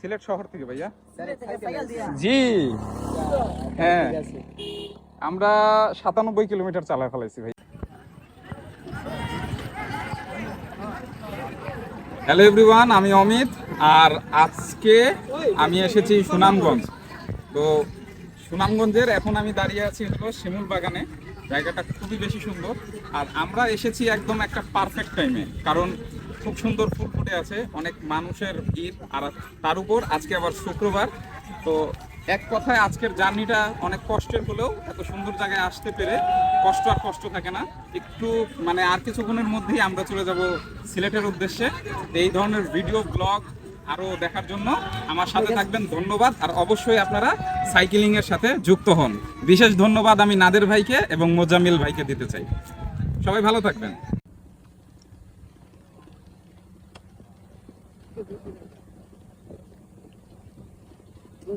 সিলেট শহর থেকে ভাইয়া? জি। হ্যাঁ। আমরা সাতানব্বই কিলোমিটার চালায় ফেলাইছি ভাই হ্যালো এভরিওয়ান আমি অমিত আর আজকে আমি এসেছি সুনামগঞ্জ। তো সুনামগঞ্জের এখন আমি দাঁড়িয়ে আছি হলো শিমুল বাগানে। জায়গাটা খুবই বেশি সুন্দর। আর আমরা এসেছি একদম একটা পারফেক্ট টাইমে কারণ খুব সুন্দর ফুল ফুটে আছে অনেক মানুষের ভিড় আর তার উপর আজকে আবার শুক্রবার। তো এক কথায় আজকের জার্নিটা অনেক কষ্টের হলেও এত সুন্দর জায়গায় আসতে পেরে কষ্ট আর কষ্ট থাকে না। একটু মানে আর কিছুক্ষণের মধ্যেই আমরা চলে যাব সিলেটের উদ্দেশ্যে। এই ধরনের ভিডিও ব্লগ আরও দেখার জন্য আমার সাথে থাকবেন ধন্যবাদ আর অবশ্যই আপনারা সাইকেলিংয়ের সাথে যুক্ত হন। বিশেষ ধন্যবাদ আমি নাদের ভাইকে এবং মোজাম্মিল ভাইকে দিতে চাই। সবাই ভালো থাকবেন। কি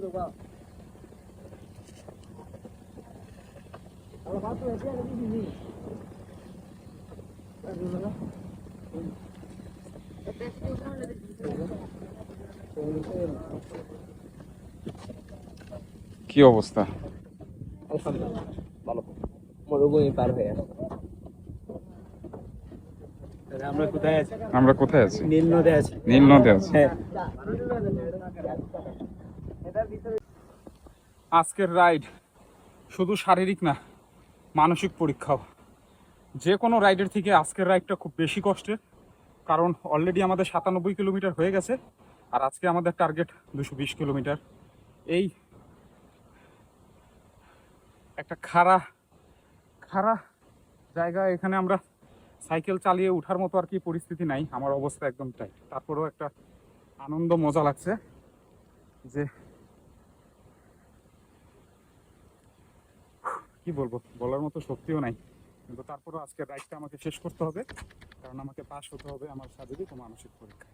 অবস্থা? ভালো। মরুভূমি পার হয়ে আমরা কোথায় আছি? আমরা কোথায় আছি? নীল নদে আছি। নীল নদে আছি। হ্যাঁ। আজকের রাইড শুধু শারীরিক না, মানসিক পরীক্ষাও। যে কোনো রাইডের থেকে আজকের রাইডটা খুব বেশি কষ্টের, কারণ অলরেডি আমাদের সাতানব্বই কিলোমিটার হয়ে গেছে, আর আজকে আমাদের টার্গেট দুশো বিশ কিলোমিটার। এই একটা খাড়া খাড়া জায়গা এখানে আমরা সাইকেল চালিয়ে ওঠার মতো আর কি পরিস্থিতি নাই, আমার অবস্থা একদম টাইট তারপরেও একটা আনন্দ মজা লাগছে যে কি বলব, বলার মতো শক্তিও নাই। কিন্তু তারপরেও আজকে রাইডটা আমাকে শেষ করতে হবে, কারণ আমাকে পাস হতে হবে আমার শারীরিক ও মানসিক পরীক্ষা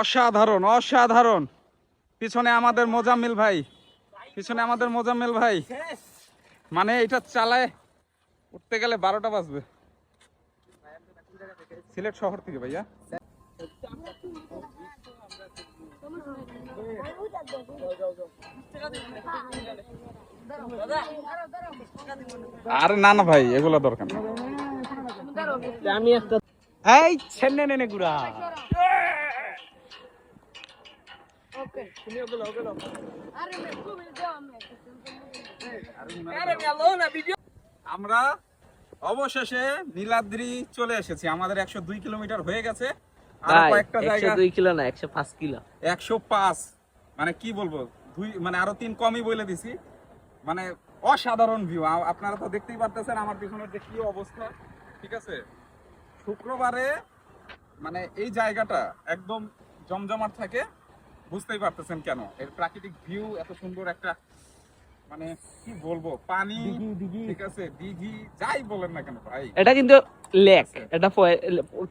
অসাধারণ অসাধারণ। পিছনে আমাদের মোজাম্মিল ভাই। পিছনে আমাদের মোজাম্মেল ভাই। মানে এটা চালায় উঠতে গেলে বারোটা বাজবে। সিলেট শহর থেকে ভাইয়া। আরে না না ভাই এগুলো দরকার না আমি একটা এই ছেন্নে নেনে গুড়া। আমরা অবশেষে নীলাদ্রি চলে এসেছি। আমাদের একশো দুই কিলোমিটার হয়ে গেছে। আর কয়েকটা জায়গা দুই কিলো না একশো পাঁচ কিলো। একশো পাঁচ। মানে কি বলব? দুই মানে আরও তিন কমই বলে দিছি। মানে অসাধারণ ভিউ আপনারা তো দেখতেই পারতেছেন আমার পিছনের যে কি অবস্থা। ঠিক আছে? শুক্রবারে মানে এই জায়গাটা একদম জমজমাট থাকে। বুঝতেই পারতেছেন কেন? এর প্রাকৃতিক ভিউ এত সুন্দর একটা মানে কি বলব পানি ঠিক আছে দিঘি যাই বলেন না কেন ভাই। এটা কিন্তু লেক এটা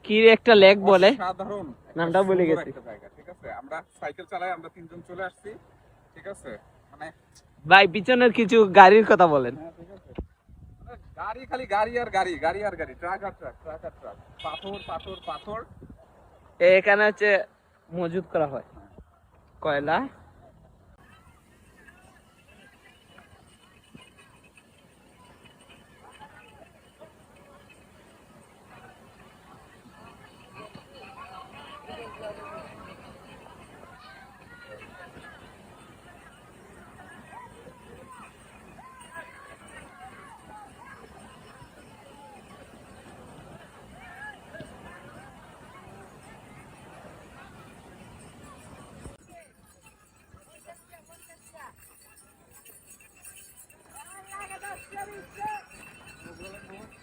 কি একটা লেক বলে? সাধারণ নামটা ভুলে গেছি। ঠিক আছে? আমরা সাইকেল চালাই আমরা তিনজন চলে আসছি ঠিক আছে? মানে ভাই পিছনের কিছু গাড়ির কথা বলেন। হ্যাঁ, ঠিক আছে। মানে গাড়ি খালি গাড়ি আর গাড়ি গাড়ি আর গাড়ি ট্রাক আর ট্রাক ট্রাক আর ট্রাক। পাথর পাথর পাথর। এখানে হচ্ছে মজুদ করা হয়। কয়লা?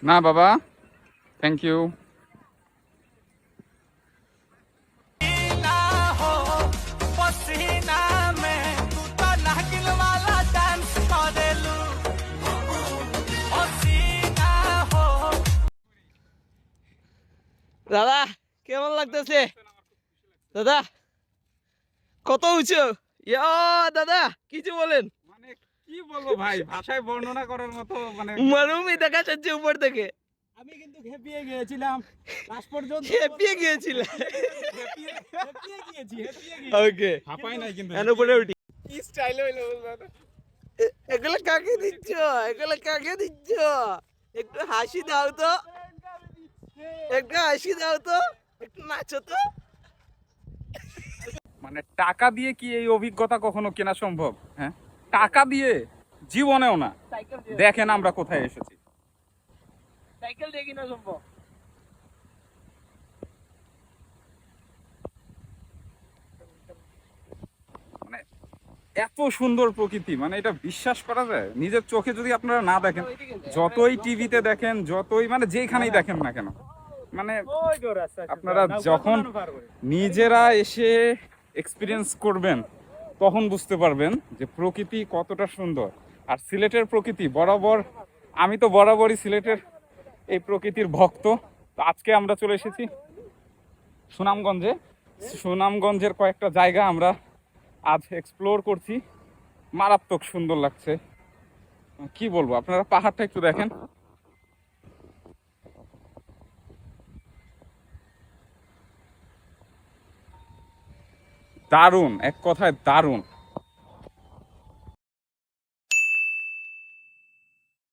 না বাবা থ্যাংক ইউ দাদা কেমন লাগতেছে দাদা কত উঁচু ইয়া দাদা কিছু বলেন মানে কি বলব ভাই? ভাষায় বর্ণনা করার মতো মানে মরুমি দেখা যাচ্ছে উপর থেকে। আমি কিন্তু খেপিয়ে গিয়েছিলাম। লাস্ট পর্যন্ত খেপিয়ে গিয়েছিল। খেপিয়ে গিয়েছি ওকে। হাঁপাই নাই কিন্তু। উপরে উঠি। কি স্টাইল হইল এগুলো কাকে দিচ্ছ? এগুলো কাকে দিচ্ছ? একটু হাসি দাও তো। একটু হাসি দাও তো। একটু নাচো তো। মানে টাকা দিয়ে কি এই অভিজ্ঞতা কখনো কেনা সম্ভব? হ্যাঁ? টাকা দিয়ে জীবনেও না। দেখেন আমরা কোথায় এসেছি। সাইকেল দিয়ে কিনা সম্ভব মানে এত সুন্দর প্রকৃতি মানে এটা বিশ্বাস করা যায়? নিজের চোখে যদি আপনারা না দেখেন যতই টিভিতে দেখেন যতই মানে যেখানেই দেখেন না কেন মানে আপনারা যখন নিজেরা এসে এক্সপিরিয়েন্স করবেন তখন বুঝতে পারবেন যে প্রকৃতি কতটা সুন্দর। আর সিলেটের প্রকৃতি বরাবর, আমি তো বরাবরই সিলেটের এই প্রকৃতির ভক্ত। তো আজকে আমরা চলে এসেছি সুনামগঞ্জে। সুনামগঞ্জের কয়েকটা জায়গা আমরা আজ এক্সপ্লোর করছি। মারাত্মক সুন্দর লাগছে। কি বলব, আপনারা পাহাড়টা একটু দেখেন। দারুণ এক কথায় দারুণ।